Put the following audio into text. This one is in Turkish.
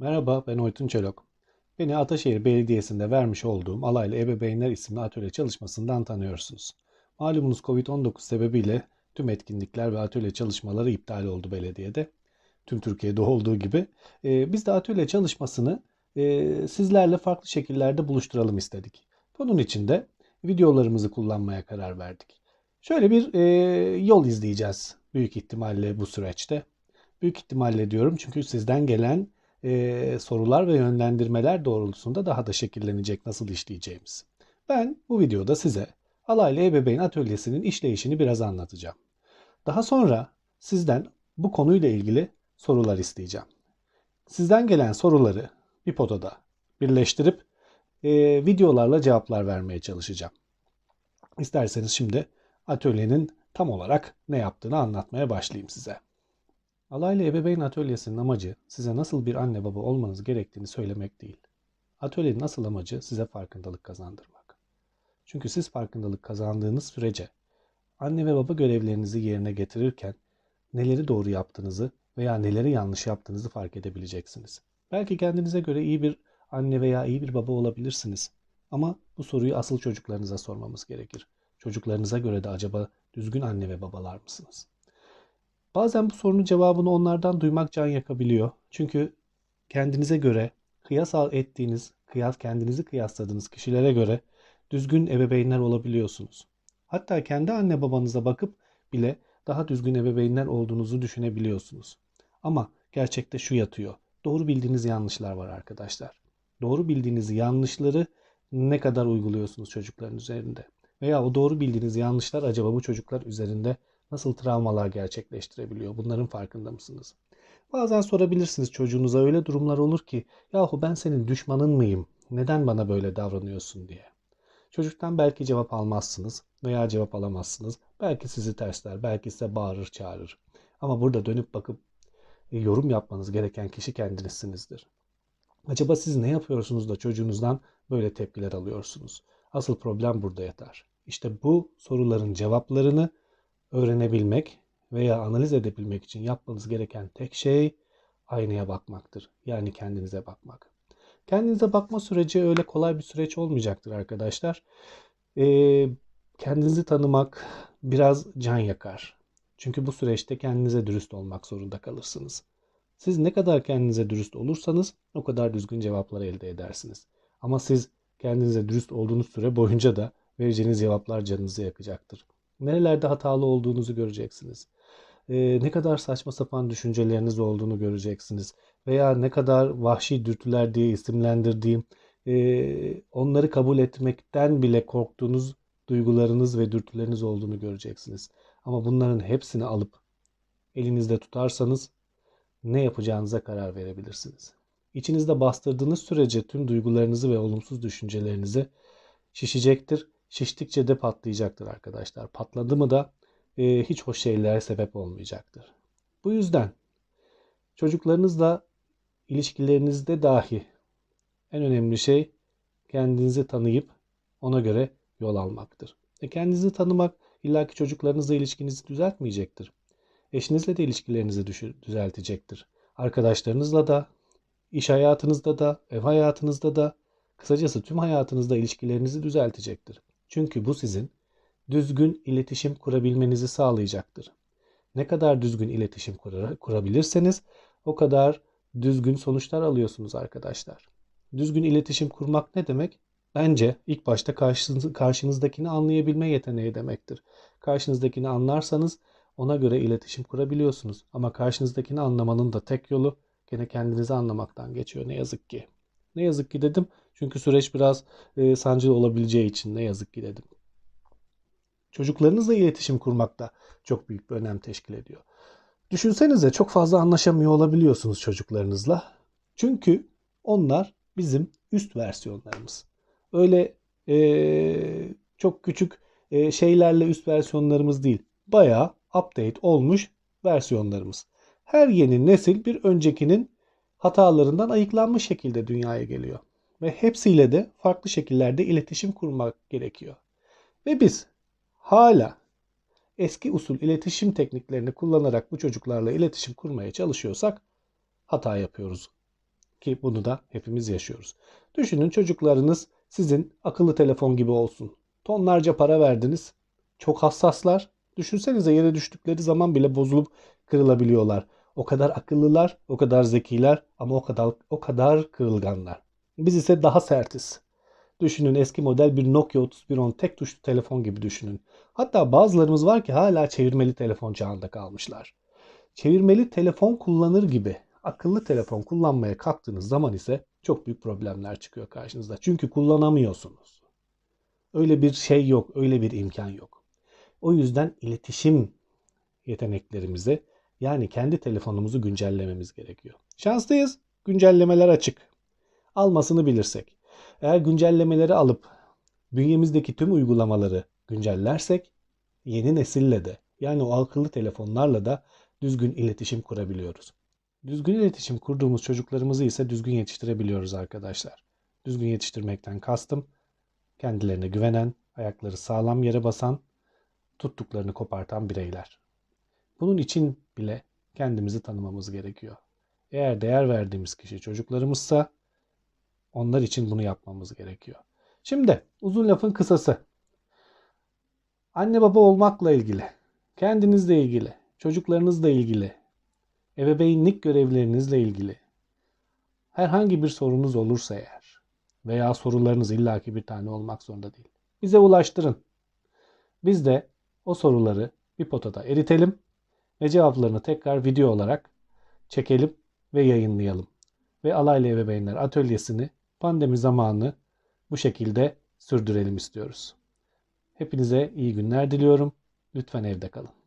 Merhaba, ben Oytun Çelok. Beni Ataşehir Belediyesi'nde vermiş olduğum Alaylı Ebeveynler isimli atölye çalışmasından tanıyorsunuz. Malumunuz Covid-19 sebebiyle tüm etkinlikler ve atölye çalışmaları iptal oldu belediyede. Tüm Türkiye'de olduğu gibi. Ee, biz de atölye çalışmasını e, sizlerle farklı şekillerde buluşturalım istedik. Bunun için de videolarımızı kullanmaya karar verdik. Şöyle bir e, yol izleyeceğiz büyük ihtimalle bu süreçte. Büyük ihtimalle diyorum çünkü sizden gelen e, sorular ve yönlendirmeler doğrultusunda daha da şekillenecek nasıl işleyeceğimiz. Ben bu videoda size Alaylı Ebeveyn Atölyesi'nin işleyişini biraz anlatacağım. Daha sonra sizden bu konuyla ilgili sorular isteyeceğim. Sizden gelen soruları bir potada birleştirip e, videolarla cevaplar vermeye çalışacağım. İsterseniz şimdi atölyenin tam olarak ne yaptığını anlatmaya başlayayım size. Alaylı Ebeveyn Atölyesi'nin amacı size nasıl bir anne baba olmanız gerektiğini söylemek değil. Atölyenin asıl amacı size farkındalık kazandırmak. Çünkü siz farkındalık kazandığınız sürece anne ve baba görevlerinizi yerine getirirken neleri doğru yaptığınızı veya neleri yanlış yaptığınızı fark edebileceksiniz. Belki kendinize göre iyi bir anne veya iyi bir baba olabilirsiniz. Ama bu soruyu asıl çocuklarınıza sormamız gerekir. Çocuklarınıza göre de acaba düzgün anne ve babalar mısınız? Bazen bu sorunun cevabını onlardan duymak can yakabiliyor. Çünkü kendinize göre kıyas ettiğiniz, kıyas kendinizi kıyasladığınız kişilere göre düzgün ebeveynler olabiliyorsunuz. Hatta kendi anne babanıza bakıp bile daha düzgün ebeveynler olduğunuzu düşünebiliyorsunuz. Ama gerçekte şu yatıyor. Doğru bildiğiniz yanlışlar var arkadaşlar. Doğru bildiğiniz yanlışları ne kadar uyguluyorsunuz çocukların üzerinde? Veya o doğru bildiğiniz yanlışlar acaba bu çocuklar üzerinde nasıl travmalar gerçekleştirebiliyor? Bunların farkında mısınız? Bazen sorabilirsiniz çocuğunuza öyle durumlar olur ki yahu ben senin düşmanın mıyım? Neden bana böyle davranıyorsun diye. Çocuktan belki cevap almazsınız veya cevap alamazsınız. Belki sizi tersler, belki size bağırır çağırır. Ama burada dönüp bakıp e, yorum yapmanız gereken kişi kendinizsinizdir. Acaba siz ne yapıyorsunuz da çocuğunuzdan böyle tepkiler alıyorsunuz? Asıl problem burada yatar. İşte bu soruların cevaplarını öğrenebilmek veya analiz edebilmek için yapmanız gereken tek şey aynaya bakmaktır. Yani kendinize bakmak. Kendinize bakma süreci öyle kolay bir süreç olmayacaktır arkadaşlar. Ee, kendinizi tanımak biraz can yakar. Çünkü bu süreçte kendinize dürüst olmak zorunda kalırsınız. Siz ne kadar kendinize dürüst olursanız o kadar düzgün cevaplar elde edersiniz. Ama siz kendinize dürüst olduğunuz süre boyunca da vereceğiniz cevaplar canınızı yakacaktır. Nerelerde hatalı olduğunuzu göreceksiniz. Ee, ne kadar saçma sapan düşünceleriniz olduğunu göreceksiniz. Veya ne kadar vahşi dürtüler diye isimlendirdiğim e, onları kabul etmekten bile korktuğunuz duygularınız ve dürtüleriniz olduğunu göreceksiniz. Ama bunların hepsini alıp elinizde tutarsanız ne yapacağınıza karar verebilirsiniz. İçinizde bastırdığınız sürece tüm duygularınızı ve olumsuz düşüncelerinizi şişecektir şiştikçe de patlayacaktır arkadaşlar. Patladı mı da e, hiç hoş şeylere sebep olmayacaktır. Bu yüzden çocuklarınızla ilişkilerinizde dahi en önemli şey kendinizi tanıyıp ona göre yol almaktır. E kendinizi tanımak illaki çocuklarınızla ilişkinizi düzeltmeyecektir. Eşinizle de ilişkilerinizi düzeltecektir. Arkadaşlarınızla da, iş hayatınızda da, ev hayatınızda da, kısacası tüm hayatınızda ilişkilerinizi düzeltecektir. Çünkü bu sizin düzgün iletişim kurabilmenizi sağlayacaktır. Ne kadar düzgün iletişim kurabilirseniz o kadar düzgün sonuçlar alıyorsunuz arkadaşlar. Düzgün iletişim kurmak ne demek? Bence ilk başta karşınız, karşınızdakini anlayabilme yeteneği demektir. Karşınızdakini anlarsanız ona göre iletişim kurabiliyorsunuz. Ama karşınızdakini anlamanın da tek yolu gene kendinizi anlamaktan geçiyor ne yazık ki. Ne yazık ki dedim çünkü süreç biraz e, sancılı olabileceği için ne yazık ki dedim. Çocuklarınızla iletişim kurmak da çok büyük bir önem teşkil ediyor. Düşünsenize çok fazla anlaşamıyor olabiliyorsunuz çocuklarınızla. Çünkü onlar bizim üst versiyonlarımız. Öyle e, çok küçük e, şeylerle üst versiyonlarımız değil. Bayağı update olmuş versiyonlarımız. Her yeni nesil bir öncekinin hatalarından ayıklanmış şekilde dünyaya geliyor ve hepsiyle de farklı şekillerde iletişim kurmak gerekiyor. Ve biz hala eski usul iletişim tekniklerini kullanarak bu çocuklarla iletişim kurmaya çalışıyorsak hata yapıyoruz. ki bunu da hepimiz yaşıyoruz. Düşünün çocuklarınız sizin akıllı telefon gibi olsun. Tonlarca para verdiniz. Çok hassaslar. Düşünsenize yere düştükleri zaman bile bozulup kırılabiliyorlar. O kadar akıllılar, o kadar zekiler ama o kadar o kadar kırılganlar. Biz ise daha sertiz. Düşünün eski model bir Nokia 3110 tek tuşlu telefon gibi düşünün. Hatta bazılarımız var ki hala çevirmeli telefon çağında kalmışlar. Çevirmeli telefon kullanır gibi akıllı telefon kullanmaya kalktığınız zaman ise çok büyük problemler çıkıyor karşınızda. Çünkü kullanamıyorsunuz. Öyle bir şey yok, öyle bir imkan yok. O yüzden iletişim yeteneklerimizi yani kendi telefonumuzu güncellememiz gerekiyor. Şanslıyız. Güncellemeler açık. Almasını bilirsek. Eğer güncellemeleri alıp bünyemizdeki tüm uygulamaları güncellersek yeni nesille de yani o akıllı telefonlarla da düzgün iletişim kurabiliyoruz. Düzgün iletişim kurduğumuz çocuklarımızı ise düzgün yetiştirebiliyoruz arkadaşlar. Düzgün yetiştirmekten kastım kendilerine güvenen, ayakları sağlam yere basan, tuttuklarını kopartan bireyler. Bunun için bile kendimizi tanımamız gerekiyor. Eğer değer verdiğimiz kişi çocuklarımızsa onlar için bunu yapmamız gerekiyor. Şimdi uzun lafın kısası. Anne baba olmakla ilgili, kendinizle ilgili, çocuklarınızla ilgili, ebeveynlik görevlerinizle ilgili herhangi bir sorunuz olursa eğer veya sorularınız illaki bir tane olmak zorunda değil. Bize ulaştırın. Biz de o soruları bir potada eritelim ve cevaplarını tekrar video olarak çekelim ve yayınlayalım. Ve Alaylı Ebeveynler Atölyesi'ni pandemi zamanı bu şekilde sürdürelim istiyoruz. Hepinize iyi günler diliyorum. Lütfen evde kalın.